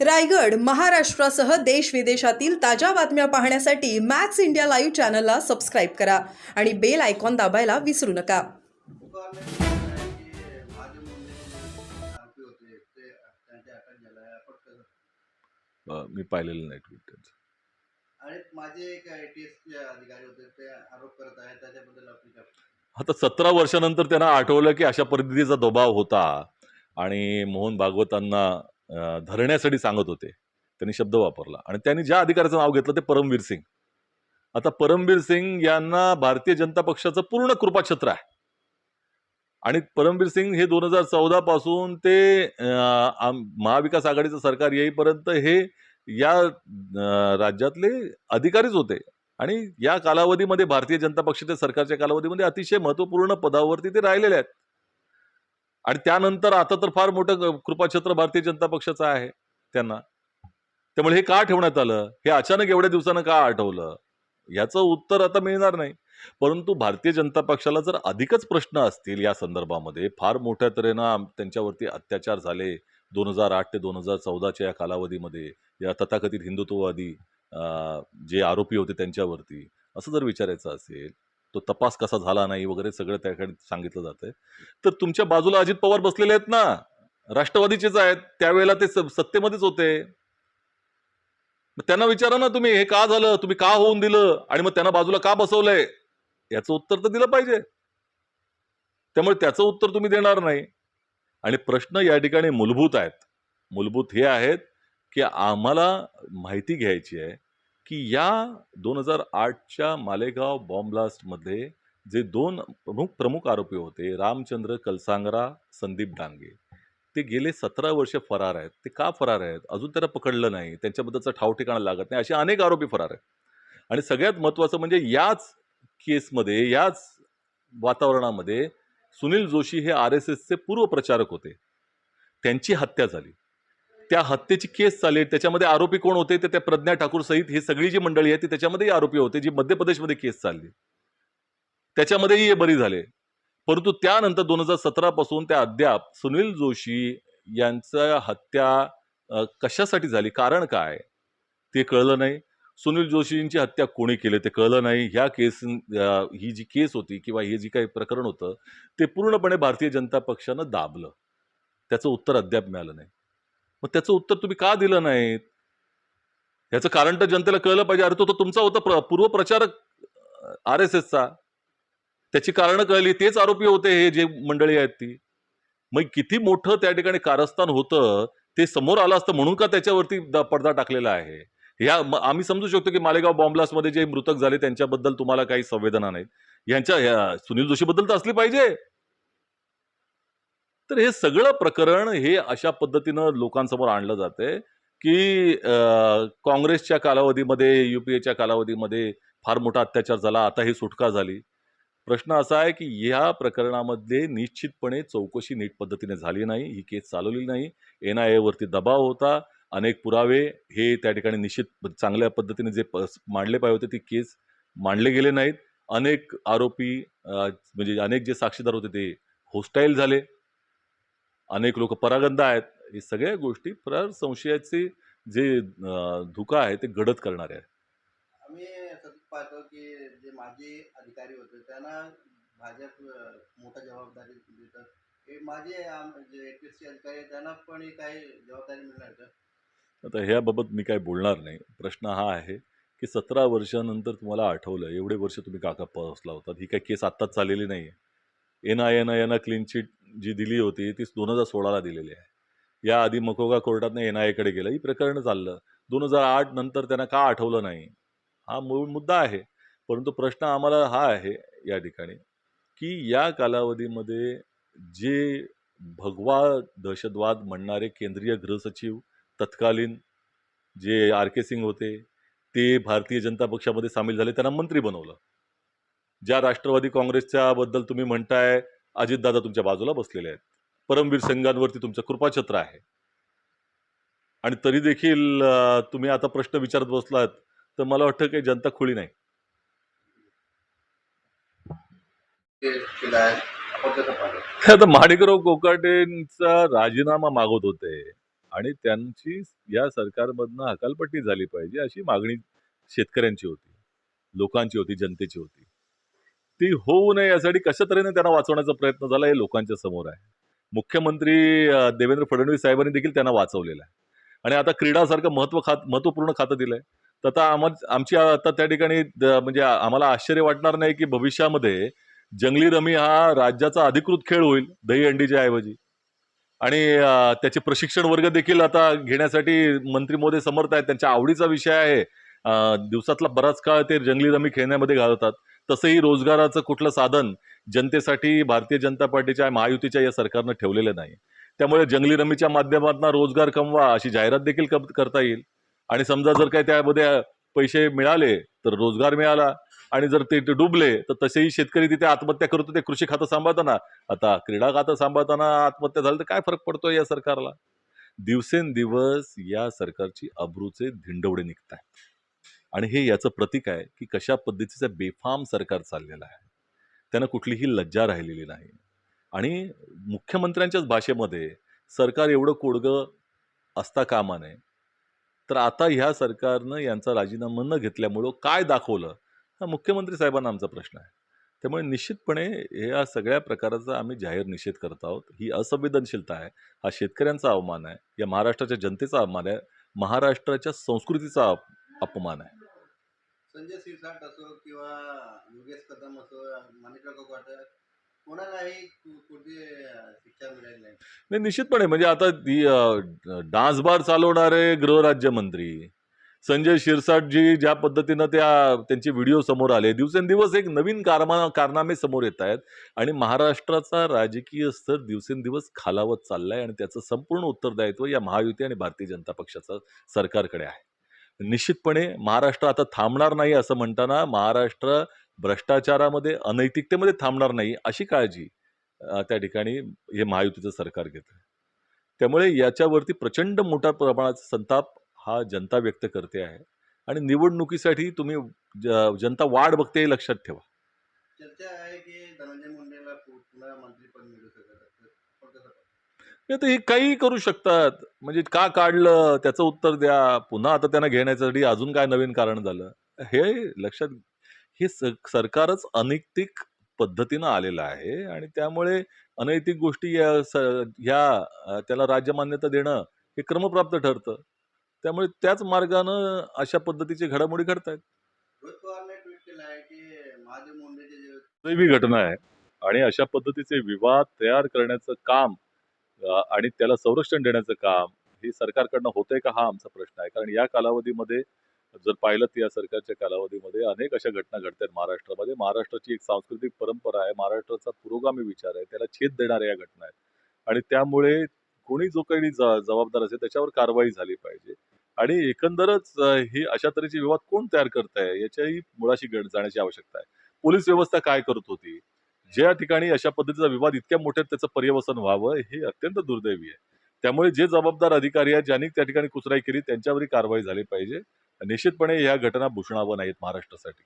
रायगड महाराष्ट्रासह देश विदेशातील ताज्या बातम्या पाहण्यासाठी मॅक्स इंडिया लाईव्ह चॅनलला सबस्क्राईब करा आणि बेल आयकॉन दाबायला विसरू नका. मी पाहिलेलं नाही ट्विट त्यांचं. आणि माझे एक टी एस चे अधिकारी होते ते आरोप करत आहेत त्याच्याबद्दल आपली काय आता सतरा वर्षानंतर त्यांना आठवलं की अशा पद्धतीचा दबाव होता. आणि मोहन भागवतांना धरण्यासाठी सांगत होते. त्यांनी शब्द वापरला. आणि त्यांनी ज्या अधिकाऱ्याचं नाव घेतलं ते परमवीर सिंग. आता परमवीर सिंग यांना भारतीय जनता पक्षाचं पूर्ण कृपाछत्र आहे. आणि परमवीर सिंग हे दोन हजार चौदा पासून ते महाविकास आघाडीचं सरकार येईपर्यंत हे या राज्यातले अधिकारीच होते. आणि या कालावधीमध्ये भारतीय जनता पक्षाच्या सरकारच्या कालावधीमध्ये अतिशय महत्त्वपूर्ण पदावरती ते राहिलेले आहेत. आणि त्यानंतर आता तर फार मोठं कृपाक्षेत्र कृपाछत्र भारतीय जनता पक्षाचं आहे त्यांना. त्यामुळे हे का ठेवण्यात आलं? हे अचानक एवढ्या दिवसानं का आठवलं? याचं उत्तर आता मिळणार नाही. परंतु भारतीय जनता पक्षाला जर अधिकच प्रश्न असतील या संदर्भामध्ये फार मोठ्या तऱ्हेनं त्यांच्यावरती अत्याचार झाले दोन हजार आठ ते दोन हजार चौदाच्या या कालावधीमध्ये या तथाकथित हिंदुत्ववादी जे आरोपी होते त्यांच्यावरती असं जर विचारायचं असेल तो तपास कसा झाला नाही वगैरे सगळं त्याकडे सांगितलं जातंय. तर तुमच्या बाजूला अजित पवार बसलेले आहेत ना राष्ट्रवादीचेच आहेत त्यावेळेला ते सत्तेमध्येच होते. त्यांना विचारा ना तुम्ही हे का झालं तुम्ही का होऊन दिलं आणि मग त्यांना बाजूला का बसवलंय? याचं उत्तर तर दिलं पाहिजे. त्यामुळे त्याचं उत्तर तुम्ही देणार नाही. आणि प्रश्न या ठिकाणी मूलभूत आहेत. मूलभूत हे आहेत की आम्हाला माहिती घ्यायची आहे की या दोन हजार आठच्या मालेगाव बॉम्बब्लास्टमध्ये जे दोन प्रमुख प्रमुख आरोपी होते रामचंद्र कलसांगरा संदीप डांगे ते गेले सतरा वर्ष फरार आहेत. ते का फरार आहेत? अजून त्यांना पकडलं नाही. त्यांच्याबद्दलचं ठाव ठिकाणं लागत नाही. असे अनेक आरोपी फरार आहेत. आणि सगळ्यात महत्त्वाचं म्हणजे याच केसमध्ये याच वातावरणामध्ये सुनील जोशी हे आर एस एसचे पूर्व प्रचारक होते. त्यांची हत्या झाली. त्या हत्येची केस चालेल त्याच्यामध्ये आरोपी कोण होते तर त्या प्रज्ञा ठाकूर सहित ही सगळी जी मंडळी आहे ती त्याच्यामध्येही आरोपी होते जी मध्य प्रदेशमध्ये केस चालली. त्याच्यामध्येही हे बरी झाले. परंतु त्यानंतर दोन हजार सतरा पासून त्या अद्याप सुनील जोशी यांचा हत्या कशासाठी झाली? कारण काय? ते कळलं नाही. सुनील जोशींची हत्या कोणी केली ते कळलं नाही. ह्या केस ही जी केस होती किंवा हे जी काही प्रकरण होतं ते पूर्णपणे भारतीय जनता पक्षानं दाबलं. त्याचं उत्तर अद्याप मिळालं नाही. मग त्याचं उत्तर तुम्ही का दिलं नाहीत? याचं कारण तर जनतेला कळलं पाहिजे. अरे तो तो तुमचा होता प्र- पूर्व प्रचारक आर एस एसचा. त्याची कारणं कळली. तेच आरोपी होते हे जे मंडळी आहेत ती. मग किती मोठं त्या ठिकाणी कारस्थान होतं ते समोर आलं असतं म्हणून का त्याच्यावरती पडदा टाकलेला आहे? ह्या आम्ही समजू शकतो की मालेगाव बॉम्बलास्टमध्ये जे मृतक झाले त्यांच्याबद्दल तुम्हाला काही संवेदना नाहीत. यांच्या ह्या सुनील जोशीबद्दल तर असली पाहिजे. तर हे सगळं प्रकरण हे अशा पद्धतीनं लोकांसमोर आणलं जाते की काँग्रेसच्या कालावधीमध्ये युपीएच्या कालावधीमध्ये फार मोठा अत्याचार झाला. आता ही सुटका झाली. प्रश्न असा आहे की ह्या प्रकरणामध्ये निश्चितपणे चौकशी नीट पद्धतीने झाली नाही. ही केस चालवली नाही. एन आय एवरती दबाव होता. अनेक पुरावे हे त्या ठिकाणी निश्चित चांगल्या पद्धतीने जे मांडले पाहिजे होते ती केस मांडले गेले नाहीत. अनेक आरोपी म्हणजे अनेक जे साक्षीदार होते ते होस्टाईल झाले. अनेक लोक परागंदा आहेत. हे सगळ्या गोष्टी फार संशयाचे जे धुका आहे ते गडद करणारे आहे आम्ही सतत पाहतो की जे माजी अधिकारी होते त्यांना भाजप मोठा जबाबदारी देतात. हे माझे जे अधिकारी आहेत, त्यांना पण काही जबाबदारी मिळणार का? आता ह्याबाबत मी काय बोलणार नाही. प्रश्न हा आहे की सतरा वर्षानंतर तुम्हाला आठवलं एवढे वर्ष तुम्ही काका बसला होता ही काही केस आत्ताच चाललेली नाही आहे एन आय एन आय एना क्लीन चिट जी दिली होती ती दोन हजार सोळाला दिलेली आहे. याआधी मकोगा कोर्टातनं एन आय एकडे गेलं ही प्रकरण चाललं. दोन हजार आठ नंतर त्यांना का आठवलं नाही? हा मूळ मुद्दा आहे. परंतु प्रश्न आम्हाला हा आहे या ठिकाणी की या कालावधीमध्ये जे भगवा दहशतवाद म्हणणारे केंद्रीय गृहसचिव तत्कालीन जे आर के सिंग होते ते भारतीय जनता पक्षामध्ये सामील झाले त्यांना मंत्री बनवलं. ज्या राष्ट्रवादी काँग्रेसच्या बद्दल तुम्ही म्हणताय अजितदादा तुमच्या बाजूला बसलेले आहेत. परमवीर संघांवरती तुमचं कृपाछत्र आहे. आणि तरी देखील तुम्ही आता प्रश्न विचारत बसलात तर मला वाटतं काही जनता खुळी नाही. आता माणिकराव कोकाटेंचा राजीनामा मागवत होते. आणि त्यांची या सरकारमधनं हकालपट्टी झाली पाहिजे अशी मागणी शेतकऱ्यांची होती. लोकांची होती जनतेची होती. ती होऊ नये यासाठी कशा तऱ्हेने त्यांना वाचवण्याचा प्रयत्न झाला हे लोकांच्या समोर आहे. मुख्यमंत्री देवेंद्र फडणवीस साहेबांनी देखील त्यांना वाचवलेलं आहे. आणि आता क्रीडासारखं महत्त्व खात महत्त्वपूर्ण खातं दिलं आहे तर आता आम्हा आमची आता त्या ठिकाणी द- म्हणजे आम्हाला आश्चर्य वाटणार नाही की भविष्यामध्ये जंगली रमी हा राज्याचा अधिकृत खेळ होईल दही अंडीच्या ऐवजी. आणि त्याचे प्रशिक्षण वर्ग देखील आता घेण्यासाठी मंत्री मोदी समर्थ आहेत. त्यांच्या आवडीचा विषय आहे दिवसातला बराच काळ ते जंगली रमी खेळण्यामध्ये घालवतात. तसंही रोजगाराचं कुठलं साधन जनतेसाठी भारतीय जनता पार्टीच्या महायुतीच्या या सरकारनं ठेवलेलं नाही. त्यामुळे जंगली रमीच्या माध्यमातून रोजगार कमवा अशी जाहिरात देखील कम- करता येईल. आणि समजा जर काही त्यामध्ये पैसे मिळाले तर रोजगार मिळाला. आणि जर ते डुबले तर तसेही शेतकरी तिथे आत्महत्या करतो ते कृषी खातं सांभाळताना. आता क्रीडा खातं सांभाळताना आत्महत्या झाली तर काय फरक पडतोय या सरकारला? दिवसेंदिवस या सरकारची अब्रूचे धिंडवडे निघत आहेत आणि हे याचं प्रतीक आहे की कशा पद्धतीचं बेफाम सरकार चाललेलं आहे. त्यांना कुठलीही लज्जा राहिलेली नाही. आणि मुख्यमंत्र्यांच्याच भाषेमध्ये सरकार एवढं कोडगं असता कामा नये. तर आता ह्या सरकारनं यांचा राजीनामा न घेतल्यामुळं काय दाखवलं? हा मुख्यमंत्री साहेबांना आमचा प्रश्न आहे. त्यामुळे निश्चितपणे या सगळ्या प्रकाराचा आम्ही जाहीर निषेध करत आहोत. ही असंवेदनशीलता आहे. हा शेतकऱ्यांचा अवमान आहे. या महाराष्ट्राच्या जनतेचा अवमान आहे. महाराष्ट्राच्या संस्कृतीचा अप- अपमान आहे. संजय सिरसाट असो किंवा योगेश कदम असो माणिकराव काटक कोणालाही कुठे शिक्षा मिळाली नाही. नाही निश्चितपणे. म्हणजे आता ती डान्स बार चालवणारे गृहराज्यमंत्री संजय शिरसाटजी ज्या पद्धतीनं त्या त्यांचे व्हिडिओ समोर आले दिवसेंदिवस एक नवीन कारमा कारनामे समोर येत आहेत आणि महाराष्ट्राचा राजकीय स्तर दिवसेंदिवस खालावत चाललाय आणि त्याचं संपूर्ण उत्तरदायित्व या महायुती आणि भारतीय जनता पक्षाचं सरकारकडे आहे. निश्चितपणे महाराष्ट्र आता थांबणार नाही असं म्हणताना महाराष्ट्र भ्रष्टाचारामध्ये अनैतिकतेमध्ये थांबणार नाही अशी काळजी त्या ठिकाणी हे महायुतीचं सरकार घेतं त्यामुळे याच्यावरती प्रचंड मोठ्या प्रमाणात संताप हा जनता व्यक्त करते आहे. आणि निवडणुकीसाठी तुम्ही ज- जनता वाढ बघते हे लक्षात ठेवा. चर्चा आहे की धनंजय मुंडेला पुन्हा मंत्रीपद मिळू शकत असतं. पण कसं हे काही करू शकतात. म्हणजे का काढलं? त्याचं उत्तर द्या. पुन्हा आता त्यांना घेण्यासाठी अजून काय नवीन कारण झालं? हे लक्षात हे सरकारच अनैतिक पद्धतीनं आलेलं आहे आणि त्यामुळे अनैतिक गोष्टी या ह्या त्याला राज्यमान्यता देणं हे क्रमप्राप्त ठरतं. त्यामुळे त्याच मार्गानं अशा पद्धतीचे घडामोडी घडतायत. रोहित पवारने ट्विट केलं आहे की महादेव मुंडेचे जे दैवी घटना आहे आणि अशा पद्धतीचे विवाद तयार करण्याचं काम आणि त्याला संरक्षण देण्याचं काम हे सरकारकडनं होतंय का हा आमचा प्रश्न आहे. कारण या कालावधीमध्ये जर पाहिलं तर या सरकारच्या कालावधीमध्ये अनेक अशा घटना घडतात महाराष्ट्रामध्ये. महाराष्ट्राची एक सांस्कृतिक परंपरा आहे. महाराष्ट्राचा पुरोगामी विचार आहे. त्याला छेद देणाऱ्या या घटना आहेत. आणि त्यामुळे कोणी जो काही जबाबदार असेल त्याच्यावर कारवाई झाली पाहिजे. आणि एकंदरच ही अशा तऱ्हेचे विवाद कोण तयार करताय याच्याही मुळाशी जाण्याची आवश्यकता आहे. पोलीस व्यवस्था काय करत होती? ज्या ठिकाणी अशा पद्धतीचा विवाद इतक्या मोठ्यात त्याचं पर्यवसन व्हावं हे अत्यंत दुर्दैवी आहे. त्यामुळे जे जबाबदार अधिकारी आहेत ज्यांनी त्या ठिकाणी कुचराई केली त्यांच्यावरही कारवाई झाली पाहिजे. निश्चितपणे ह्या घटना भूषणावं नाहीत महाराष्ट्रासाठी.